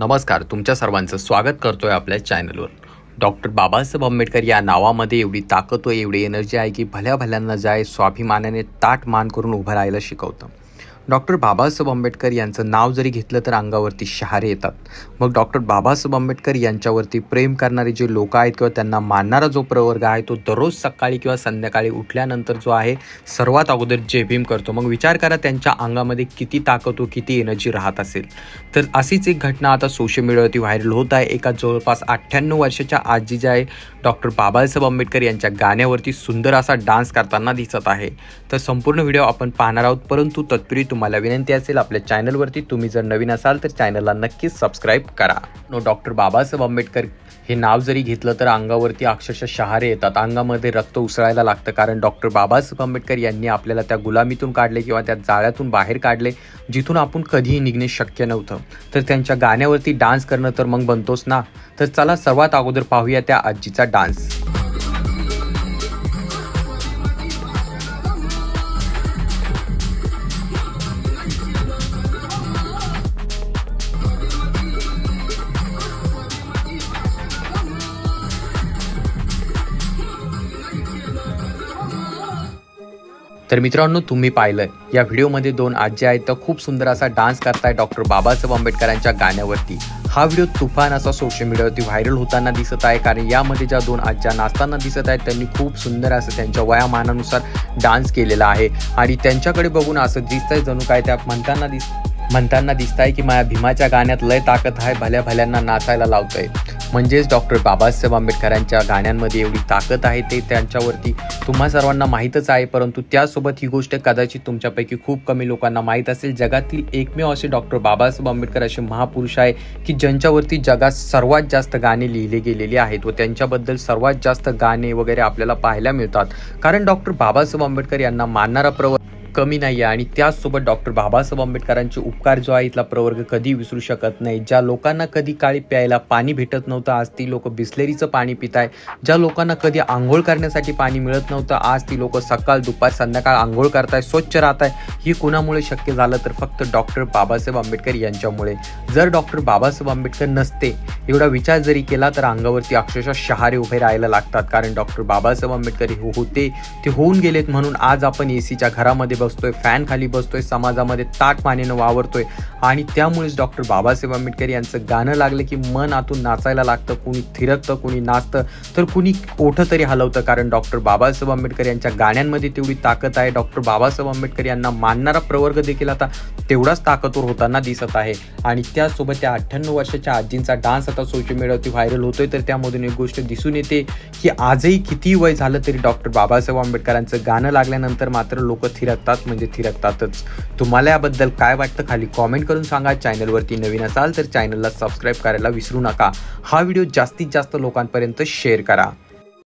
नमस्कार तुमच्या सर्वांचं स्वागत करतोय आपल्या चॅनलवर. डॉक्टर बाबासाहेब आंबेडकर या नावामध्ये एवढी ताकद व एवढी एनर्जी आहे की भल्या भल्यांना जाय स्वाभिमानाने ताट मान करून उभं राहायला शिकवतं. डॉक्टर बाबासाहेब आंबेडकर यांचं नाव जरी घेतलं तर अंगावरती शहारे येतात. मग डॉक्टर बाबासाहेब आंबेडकर यांच्यावरती प्रेम करणारे जे लोक आहेत किंवा त्यांना मानणारा जो प्रवर्ग आहे तो दररोज सकाळी किंवा संध्याकाळी उठल्यानंतर जो आहे सर्वात अगोदर जे भीम करतो. मग विचार करा त्यांच्या अंगामध्ये किती ताकद व किती एनर्जी राहत असेल. तर अशीच एक घटना आता सोशल मीडियावरती व्हायरल होत आहे. एका जवळपास अठ्ठ्याण्णव वर्षाच्या आजी जे आहे डॉक्टर बाबासाहेब आंबेडकर यांच्या गाण्यावरती सुंदर असा डान्स करताना दिसत आहे. तर संपूर्ण व्हिडिओ आपण पाहणार आहोत. परंतु तत्पूर्वी तुम्हाला विनंती असेल आपल्या चॅनलवरती तुम्ही जर नवीन असाल तर चॅनलला नक्कीच सबस्क्राईब करा. नो डॉक्टर बाबासाहेब आंबेडकर हे नाव जरी घेतलं तर अंगावरती अक्षरशः शहारे येतात. अंगामध्ये रक्त उसळायला लागतं कारण डॉक्टर बाबासाहेब आंबेडकर यांनी आपल्याला त्या गुलामीतून काढले किंवा त्या जाळ्यातून बाहेर काढले जिथून आपण कधीही निघणे शक्य नव्हतं. तर त्यांच्या गाण्यावरती डान्स करणं तर मग बनतोच ना? तर चला सर्वात अगोदर पाहूया त्या आजीचा डान्स तर मित्रांनो तुम्ही पाहिलं या व्हिडिओमध्ये दोन आजी आहेत. तर खूप सुंदर असा डान्स करताय डॉक्टर बाबासाहेब आंबेडकरांच्या गाण्यावरती. हा व्हिडिओ तुफान असा सोशल मीडियावरती व्हायरल होताना दिसत आहे. कारण यामध्ये ज्या दोन आज्या नाचताना दिसत आहेत त्यांनी खूप सुंदर असं त्यांच्या वयामानानुसार डान्स केलेला आहे. आणि त्यांच्याकडे बघून असं दिसतंय जणू काय त्या म्हणताना दिस म्हणताना दिसत आहे की माझ्या भीमाच्या गाण्यात लय ताकद आहे. भल्या भल्यांना नाचायला लावतंय. म्हणजेच डॉक्टर बाबासाहेब आंबेडकरांच्या गाण्यांमध्ये एवढी ताकद आहे ते त्यांच्यावरती तुम्हा सर्वांना माहीतच आहे परंतु त्यासोबत ही गोष्ट कदाचित तुमच्यापैकी खूप कमी लोकांना माहीत असेल. जगातील एकमेव असे डॉक्टर बाबासाहेब आंबेडकर असे महापुरुष आहे की ज्यांच्यावरती जगात सर्वात जास्त गाणे लिहिले गेलेले आहेत व त्यांच्याबद्दल सर्वात जास्त गाणे वगैरे आपल्याला पाहायला मिळतात. कारण डॉक्टर बाबासाहेब आंबेडकर यांना मानणारा प्रवर कमी नाही आहे आणि त्याचसोबत डॉक्टर बाबासाहेब आंबेडकरांचे उपकार जो आहे इथला प्रवर्ग कधी विसरू शकत नाही. ज्या लोकांना कधी काळी प्यायला पाणी भेटत नव्हतं आज ती लोक बिस्लेरीचं पाणी पित आहे ज्या लोकांना कधी आंघोळ करण्यासाठी पाणी मिळत नव्हतं आज ती लोक सकाळ दुपार संध्याकाळ आंघोळ करताय स्वच्छ राहत आहे ही कुणामुळे शक्य झालं तर फक्त डॉक्टर बाबासाहेब आंबेडकर यांच्यामुळे. जर डॉक्टर बाबासाहेब आंबेडकर नसते एवढा विचार जरी केला तर अंगावरती अक्षरशः शहारे उभे राहायला लागतात. कारण डॉक्टर बाबासाहेब आंबेडकर हे होते ते होऊन गेलेत म्हणून आज आपण ए सीच्या घरामध्ये बसतोय फॅन खाली बसतोय समाजामध्ये ताट मानेनं वावरतोय. आणि त्यामुळेच डॉक्टर बाबासाहेब आंबेडकर यांचं गाणं लागलं की मन आतून नाचायला लागतं कुणी थिरकतं कुणी नाचतं. तर कुणी कोठं तरी हलवतं कारण डॉक्टर बाबासाहेब आंबेडकर यांच्या गाण्यांमध्ये तेवढी ताकद आहे. डॉक्टर बाबासाहेब आंबेडकर यांना मानणारा प्रवर्ग देखील आता तेवढाच ताकदवर होताना दिसत आहे. आणि त्यासोबत त्या अठ्ठ्याण्णव वर्षाच्या आजींचा डान्स आता सोशल मीडियावरती व्हायरल होतोय तर त्यामधून एक गोष्ट दिसून येते की आजही किती वय झालं तरी डॉक्टर बाबासाहेब आंबेडकरांचं गाणं लागल्यानंतर मात्र लोक थिरकतात म्हणजे थिरकतातच. तुम्हाला याबद्दल काय वाटतं खाली कॉमेंट करून सांगा. चॅनलवरती नवीन असाल तर चॅनलला सबस्क्राईब करायला विसरू नका. हा व्हिडिओ जास्तीत जास्त लोकांपर्यंत शेअर करा.